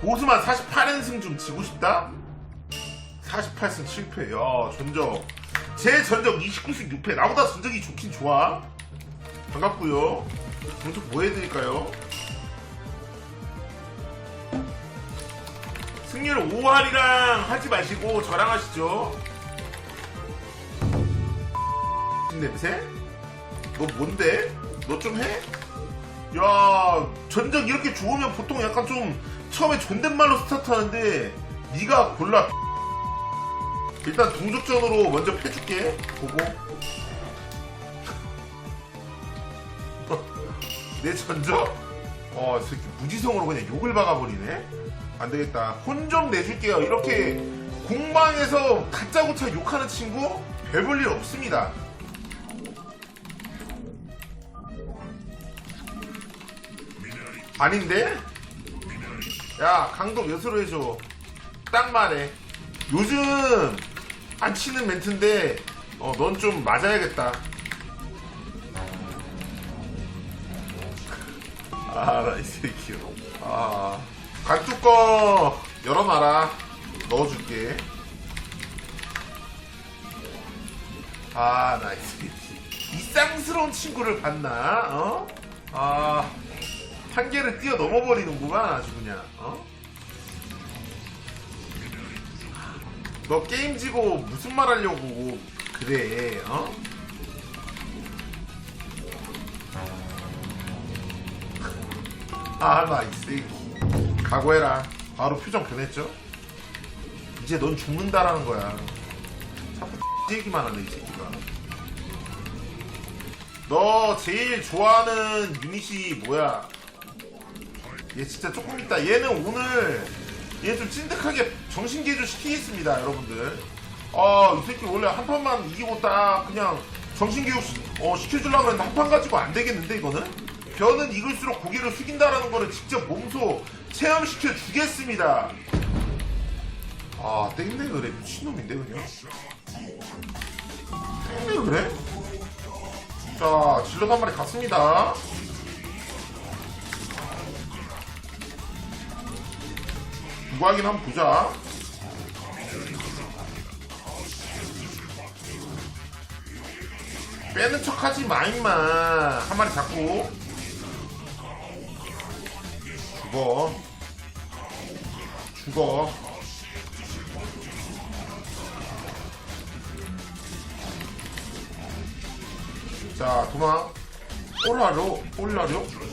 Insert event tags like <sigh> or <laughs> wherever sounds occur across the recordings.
고스만 48연승 좀 지고 싶다? 48승 7패. 야, 전적. 제 전적 29승 6패. 나보다 전적이 좋긴 좋아. 반갑고요. 전적 뭐 해드릴까요? 승률 5할이랑 하지 마시고 저랑 하시죠. 냄새? 너 뭔데? 너 좀 해? 야 전적 이렇게 좋으면 보통 약간 좀 처음에 존댓말로 스타트하는데 네가 골라 일단 동족전으로 먼저 패줄게 보고 <laughs> 내 전적? 어, 이 새끼 무지성으로 그냥 욕을 박아버리네? 안 되겠다. 혼 좀 내줄게요. 이렇게 공방에서 다짜고짜 욕하는 친구 일 없습니다. 아닌데? 야, 강도 몇으로 해줘. 딱 말해. 요즘 안 치는 멘트인데, 어, 넌 좀 맞아야겠다. 아, 나 이 새끼. 아. 간뚜껑 열어놔라. 넣어줄게. 아, 나 이 새끼. 이상스러운 친구를 봤나? 어? 아. 한계를 뛰어넘어 버리는구만, 아주 그냥. 어? 너 게임 지고 무슨 말 하려고 그래, 어? 아, 나이 새끼. 각오해라. 바로 표정 변했죠? 이제 넌 죽는다라는 거야. 자꾸 <laughs> 얘기만 하네, 이 새끼가. 너 제일 좋아하는 유닛이 뭐야? 얘 진짜 조금 있다. 얘는 오늘 얘 좀 찐득하게 정신 개조 시키겠습니다, 여러분들. 아, 이 새끼 원래 한 판만 이기고 딱 그냥 정신 교육 시- 어, 시켜주려고 했는데 한 판 가지고 안 되겠는데, 이거는? 변은 익을수록 고개를 숙인다라는 거를 직접 몸소 체험시켜 주겠습니다. 아, 땡땡 그래. 미친놈인데, 그냥. 땡땡 그래? 자, 질럿 한 마리 갔습니다. 하긴 한번 보자. 빼는 척 하지 마, 임마. 한 마리 잡고. 죽어. 죽어. 자, 도망. 올라려, 올라려.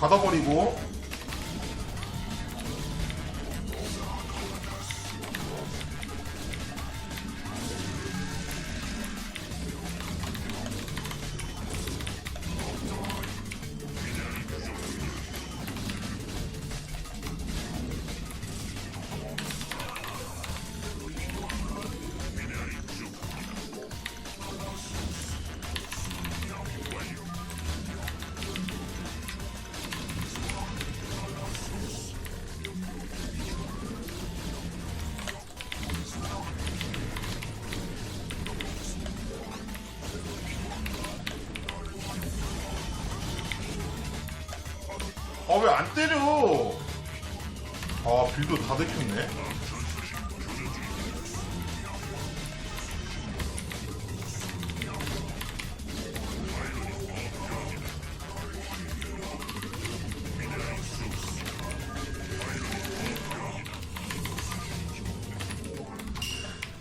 닫아버리고. 아, 빌드 다.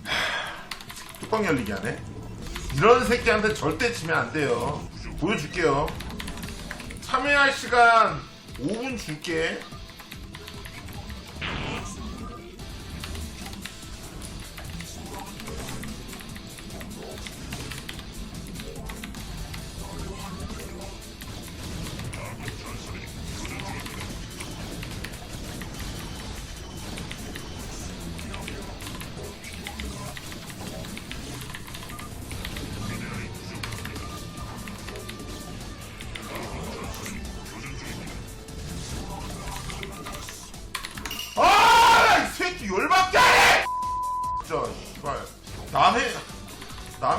하, 뚜껑 열리기 하네. 이런 새끼한테 절대 지면 안 돼요. 보여줄게요. 참여할 시간 5분 줄게.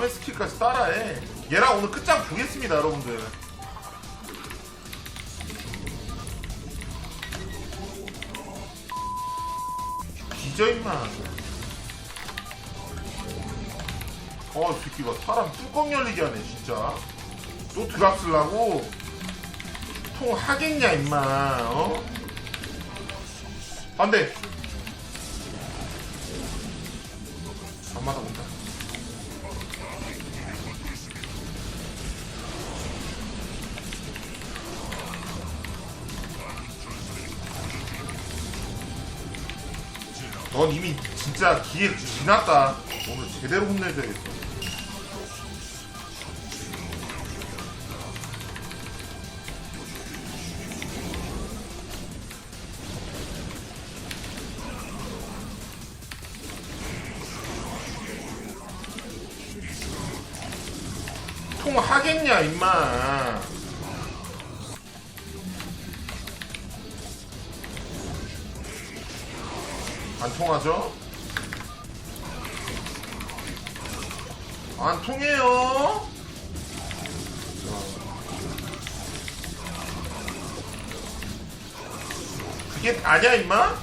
남의 스킬까지 따라해. 얘랑 오늘 끝장 보겠습니다, 여러분들. 뒤져 임마. 어, 이 새끼가 사람 뚜껑 열리게 하네, 진짜. 또 드랍 쓰려고? 통 하겠냐, 임마, 어? 안 돼! 안 맞아본다. 넌 이미 진짜 기회 지났다. 오늘 제대로 혼내줘야겠어. 통하겠냐, 임마. 안 통하죠? 안 통해요. 그게 다냐 임마?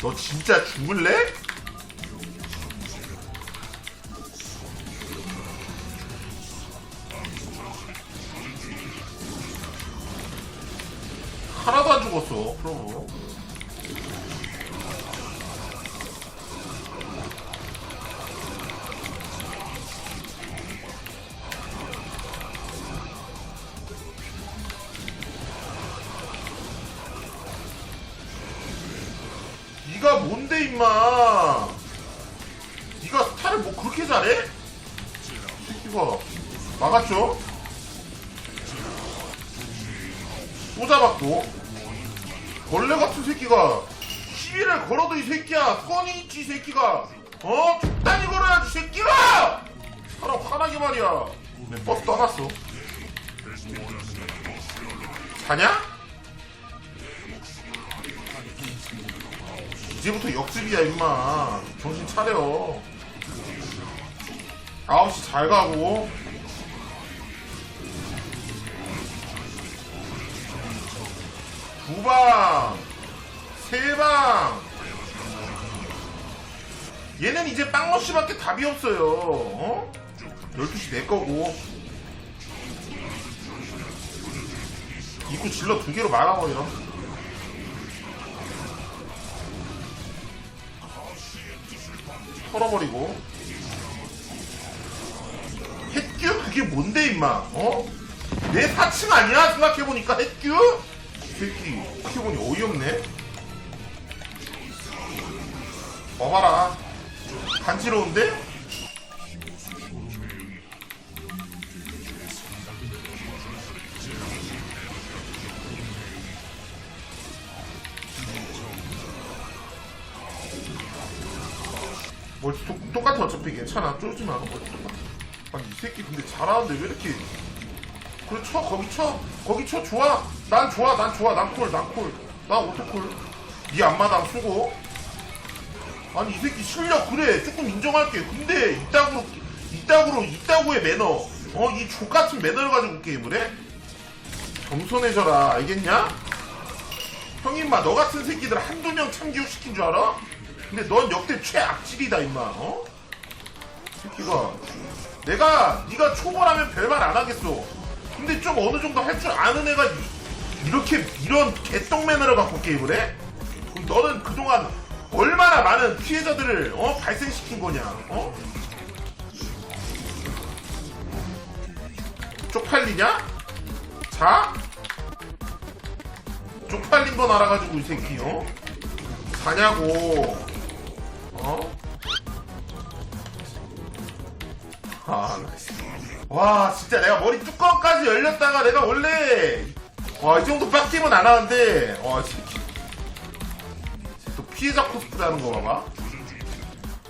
너 진짜 죽을래? 새끼가 막았죠? 또 잡았고. 벌레 같은 새끼가 시비를 걸어도 이 새끼야. 선이 있지 이 새끼가. 어? 적당히 걸어야지 이 새끼가! 사람 화나게 말이야. 내 버스 떠났어. 자냐? 이제부터 역습이야 임마. 정신 차려 9시 잘 가고 두 방, 세 방. 얘는 이제 빵머시밖에 답이 없어요. 어? 12시 내 거고. 입구 질러 두 개로 막아버려. 털어버리고. 그게 뭔데, 임마? 어? 내 사칭 아니야? 생각해보니까 햇규? 이 새끼 키보니 어이없네 봐봐라 간지러운데? 뭐 똑- 똑같아 어차피 괜찮아 쫄지 마 뭐, 아 아니 이 새끼 근데 잘하는데 왜 이렇게. 그래 쳐 거기 쳐. 거기 쳐 좋아. 난 좋아 난 좋아. 난콜난콜난 오토콜. 네 앞마당 쓰고. 아니 이 새끼 실력 그래. 조금 인정할게. 근데 이따구로 이따구로 이따구의 매너. 어 이 족같은 매너를 가지고 게임을 해? 겸손해져라. 알겠냐? 형이 인마 너 같은 새끼들 한두 명 참교육시킨 줄 알아? 근데 넌 역대 최악질이다 임마. 어? 새끼가 내가 네가 초보라면 별말 안 하겠어. 근데 좀 어느 정도 할 줄 아는 애가 이- 이렇게 이런 개똥 매너를 갖고 게임을 해? 그럼 너는 그동안 얼마나 많은 피해자들을 어? 발생시킨 거냐? 어? 쪽팔리냐? 자? 쪽팔린 건 알아가지고 이 새끼 어? 가냐고 어? 아, 나이스. 와, 진짜 내가 머리 뚜껑까지 열렸다가 내가 원래, 와, 이 정도 빡팀은 안 하는데, 와, 진짜. 또 피해자 코스프레 하는 거 봐봐.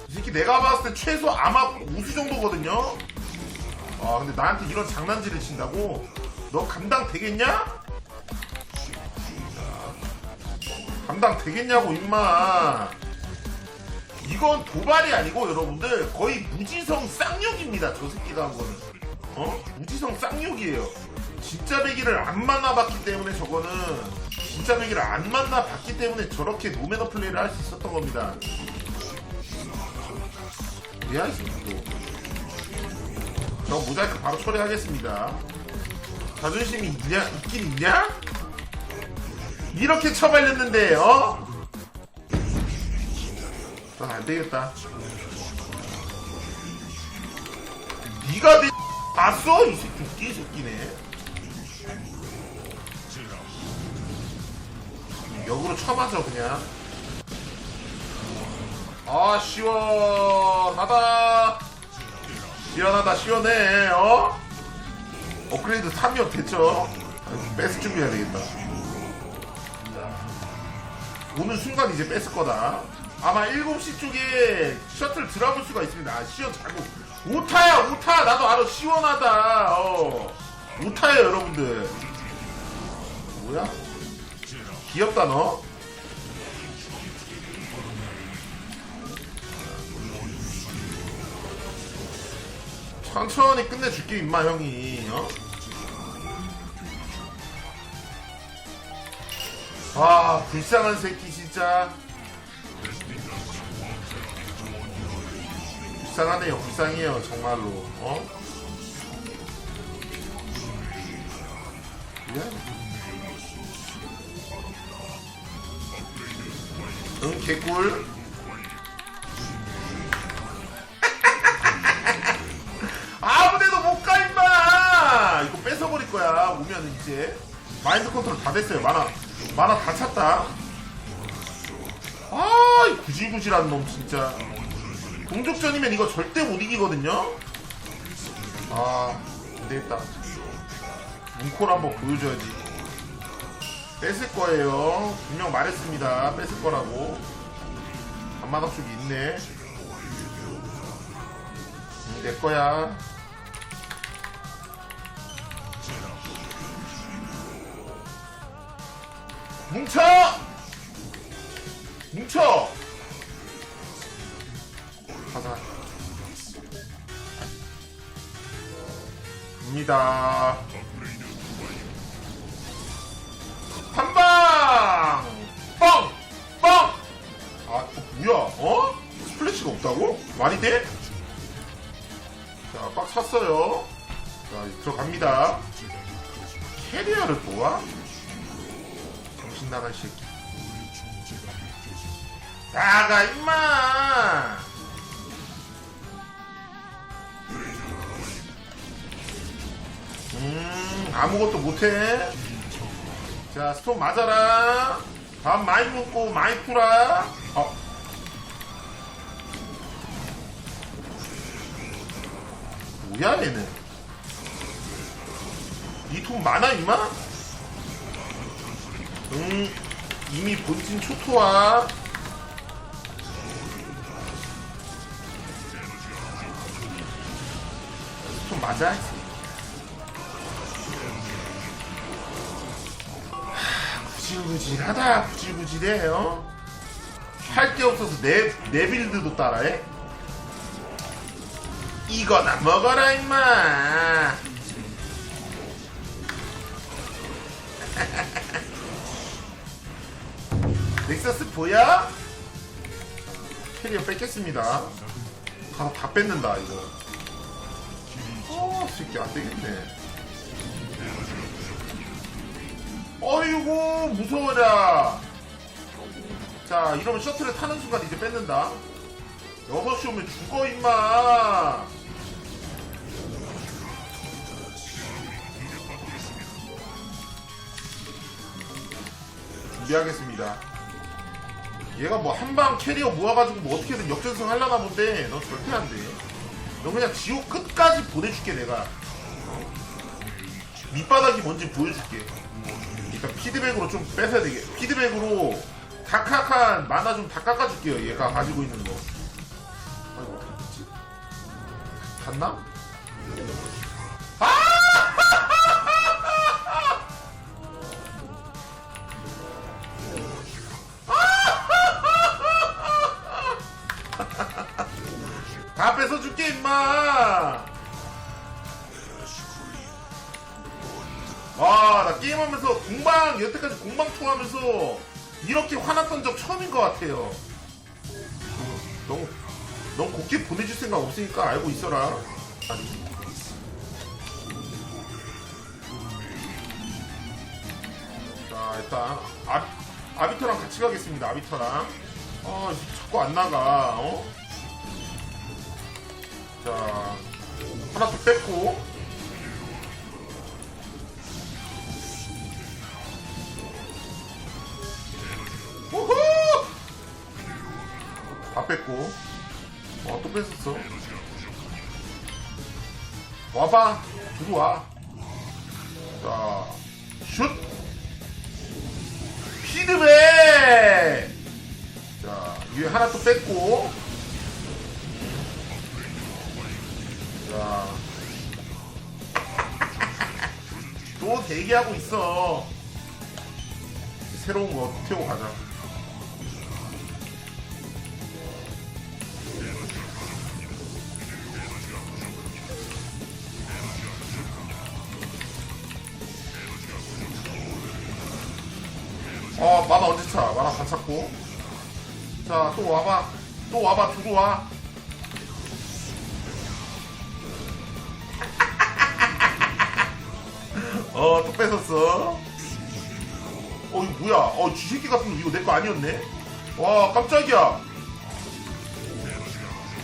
이 새끼 내가 봤을 때 최소 아마 우수 정도거든요? 아, 근데 나한테 이런 장난질을 친다고? 너 감당 되겠냐? 감당 되겠냐고, 임마. 이건 도발이 아니고 여러분들 거의 무지성 쌍욕입니다 저 새끼가 한 거는 어? 무지성 쌍욕이에요 진짜 배기를 안 만나봤기 때문에 저거는 진짜 배기를 안 만나봤기 때문에 저렇게 노매너 플레이를 할 수 있었던 겁니다 뭐야 이 새끼도 저 모자이크 바로 처리하겠습니다 자존심이 있냐? 있긴 있냐? 이렇게 처발렸는데 어? 넌 안되겠다. 니가 내 <laughs> 봤어? 이 새끼 웃기 새끼네. 역으로 쳐맞아 그냥. 아 시원하다. 시원하다 시원해 어? 업그레이드 3이 됐죠? 뺏을 준비해야 되겠다. 오는 순간 이제 뺏을 거다 아마 7시 쪽에 셔틀 들어볼 수가 있습니다. 아 시원 자고 오타야 오타! 나도 알아. 시원하다. 어. 오타예요 여러분들. 뭐야? 귀엽다 너? 천천히 끝내줄게 임마 형이 어? 아 불쌍한 새끼 진짜 불쌍하네요. 불쌍해요 정말로. 어? 그래? 응 개꿀? <laughs> 아무데도 못가 임마! 이거 뺏어버릴 거야 오면은 이제. 마인드 컨트롤 다 됐어요. 만화. 만화 다 찼다. 아이 구질구질한 놈 진짜 동족전이면 이거 절대 못 이기거든요? 아 안 되겠다. 문코를 한번 보여줘야지. 뺏을 거예요. 분명 말했습니다. 뺏을 거라고. 한마당 쪽이 있네. 음, 내 거야. 뭉쳐! 뭉쳐! 갑니다. 한 방! 뻥! 뻥! 아, 어, 뭐야, 어? 스플래시가 없다고? 말이 돼? 자, 빡 찼어요. 자, 들어갑니다. 캐리어를 도와? 정신 나간 새끼. 나가, 임마! 아무것도 못해. 자, 스톱 맞아라. 밥 많이 먹고 많이 풀어. 어. 뭐야, 얘는? 이돈 많아, 임마? 응, 이미 본진 초토화. 좀 맞아? 구질구질하다 구질구질해요. 할 게 없어서 내, 내 빌드도 따라해? 이거나 먹어라 임마. <laughs> 넥서스 보여? 캐리어 뺏겠습니다. 다, 다 뺏는다 이거. 어 새끼 안되겠네 어이구 무서워라. 자 이러면 셔틀을 타는 순간 이제 뺏는다. 6시 오면 죽어 임마. 준비하겠습니다. 얘가 뭐 한 방 캐리어 모아가지고 뭐 어떻게든 역전승 하려나 본데 너 절대 안돼. 너 그냥 지옥 끝까지 보내줄게 내가. 어? 밑바닥이 뭔지 보여줄게 그러니까 피드백으로 좀 뺏어야 되게 피드백으로 다각한 만화 좀 다 깎아줄게요. 얘가 가지고 있는 거. 아니 어떻게 지? 갔나? 아! <laughs> 다 뺏어줄게 임마! 와 나 게임하면서 공방 여태까지 공방 투하면서 이렇게 화났던 적 처음인 것 같아요 너무 넌 곱게 보내줄 생각 없으니까 알고 있어라 아니. 자 일단 아, 아비터랑 같이 가겠습니다 아비터랑 아 자꾸 안 나가 어? 자 하나 더 뺐고 뺐고. 어 또 뺐었어. 와봐. 들어와. 자슛. 피드백! 자 위에 하나 또 뺐고. 자또 대기하고 있어. 새로운 거 태우고 가자 어 마마 언제 차? 마마 다 찾고. 자 또 와봐. 또 와봐. 들어와. <laughs> 어 또 뺏었어. 어 이거 뭐야? 어 쥐새끼 같은 거 이거 내 거 아니었네? 와 깜짝이야.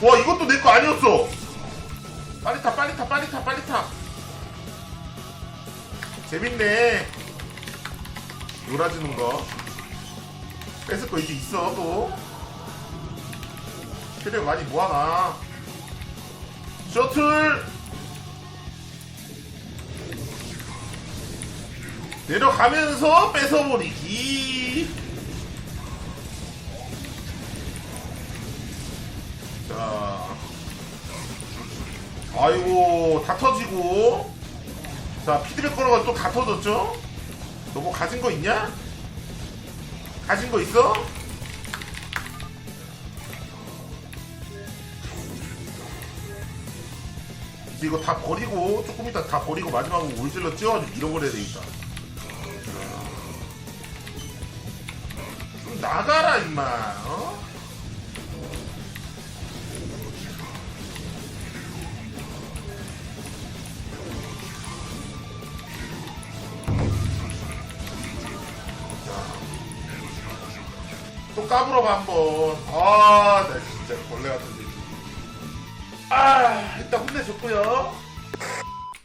와 이것도 내 거 아니었어. 빨리 타 빨리 타 빨리 타 빨리 타. 재밌네 놀아주는 거. 뺏을 거 이제 있어 또. 체력 많이 모아놔. 셔틀! 내려가면서 뺏어버리기. 자. 아이고 다 터지고. 자 피드백 걸어가 또다 터졌죠 너 뭐 가진 거 있냐? 가진 거 있어? 이제 이거 다 버리고 조금 이따 다 버리고 마지막으로 올질러 찌워가지고 잃어버려야 되겠다 좀 나가라 임마 어? 또 까불어봐 한번. 아나 진짜 벌레 같은데 아 일단 혼내줬고요.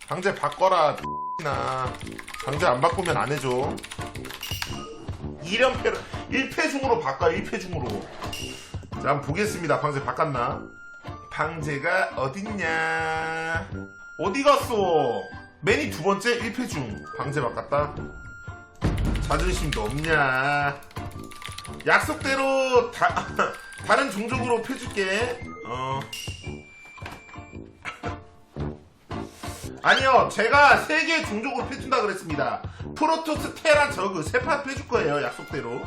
강제 바꿔라 나. 강제 안 바꾸면 안 해줘. 2연패로 1패 중으로 바꿔 1패 중으로. 자 한번 보겠습니다. 방제 바꿨나? 방제가 어딨냐? 어디 갔어? 맨이 두 번째 1패 중. 방제 바꿨다. 자존심도 없냐 약속대로 다, <laughs> 다른 종족으로 펴줄게. 어. <laughs> 아니요, 제가 세 개 종족으로 펴준다 그랬습니다. 프로토스, 테라, 저그 세 판 펴줄 거예요, 약속대로.